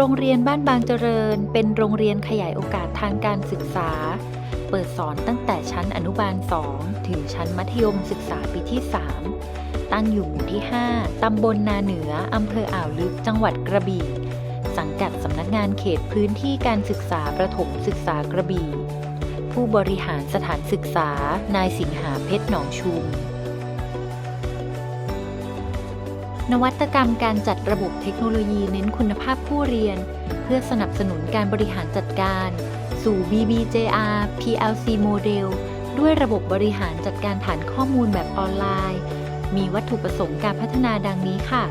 รงเรียนบ้านบางเจริญ เป็นโรงเรียนขยายโอกาสทางการศึกษา เปิดสอนตั้งแต่ชั้นอนุบาล 2 ถึงชั้นมัธยมศึกษาปีที่ 3 ตั้งอยู่หมู่ที่ 5 ตำบลนาเหนือ อำเภออ่าวลึก จังหวัดกระบี่ สังกัดสำนักงานเขตพื้นที่การศึกษาประถมศึกษากระบี่ ผู้บริหารสถานศึกษา นายสิงหาเพชรหนองชุม นวัตกรรมการจัดระบบเทคโนโลยีเน้นคุณภาพผู้เรียน เพื่อสนับสนุนการบริหารจัดการ สู่ BBJR PLC โมเดลด้วยระบบบริหารจัดการฐานข้อมูลแบบออนไลน์ มีวัตถุประสงค์การพัฒนาดังนี้ค่ะ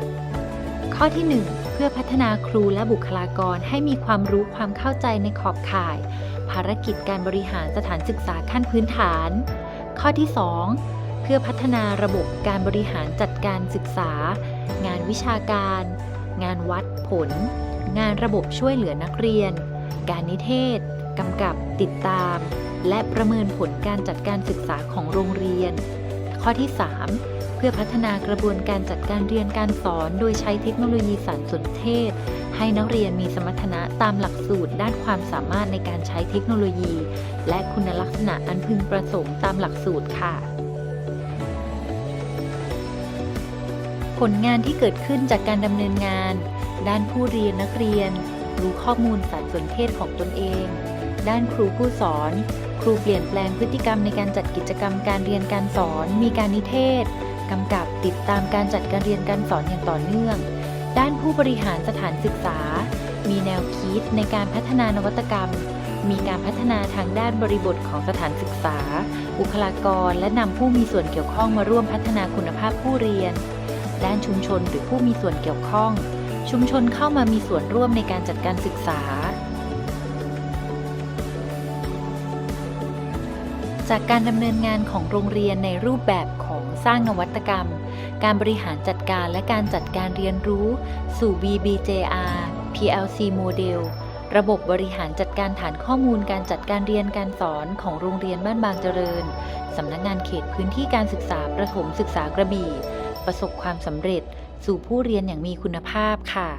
ข้อที่ 1 เพื่อพัฒนาครูและบุคลากรให้มีความรู้ความเข้าใจในขอบข่าย ภารกิจการบริหารสถานศึกษาขั้นพื้นฐาน ข้อที่ 2 เพื่อพัฒนาระบบการบริหารจัดการศึกษางานวิชาการ งานวัดผล งานระบบช่วยเหลือนักเรียน การนิเทศ กำกับ ติดตาม และประเมินผลการจัดการศึกษาของโรงเรียน ข้อที่ 3 เพื่อพัฒนากระบวนการจัดการเรียนการสอน โดยใช้เทคโนโลยีสารสนเทศ ให้นักเรียนมีสมรรถนะตามหลักสูตร ด้านความสามารถในการใช้เทคโนโลยี และคุณลักษณะอันพึงประสงค์ตามหลักสูตรค่ะ ผลงานที่เกิดขึ้นจากการดำเนินงาน ด้านผู้เรียนนักเรียน รู้ข้อมูลสารสนเทศของตนเอง ด้านครูผู้สอน ครูเปลี่ยนแปลงพฤติกรรมในการจัดกิจกรรมการเรียนการสอน มีการนิเทศกำกับติดตามการจัดการเรียนการสอนอย่างต่อเนื่อง ด้านผู้บริหารสถานศึกษา มีแนวคิดในการพัฒนานวัตกรรม มีการพัฒนาทางด้านบริบทของสถานศึกษา บุคลากร และนำผู้มีส่วนเกี่ยวข้องมาร่วมพัฒนาคุณภาพผู้เรียน ด้านชุมชนหรือผู้มีส่วนเกี่ยวข้อง ชุมชนเข้ามามีส่วนร่วมในการจัดการศึกษา จากการดำเนินงานของโรงเรียนในรูปแบบของสร้างนวัตกรรม การบริหารจัดการและการจัดการเรียนรู้ สู่ BBJR PLC โมเดลระบบบริหารจัดการฐานข้อมูลการจัดการเรียนการสอนของโรงเรียนบ้านบางเจริญ สำนักงานเขตพื้นที่การศึกษาประถมศึกษากระบี่ ประสบความสำเร็จ สู่ผู้เรียนอย่างมีคุณภาพค่ะ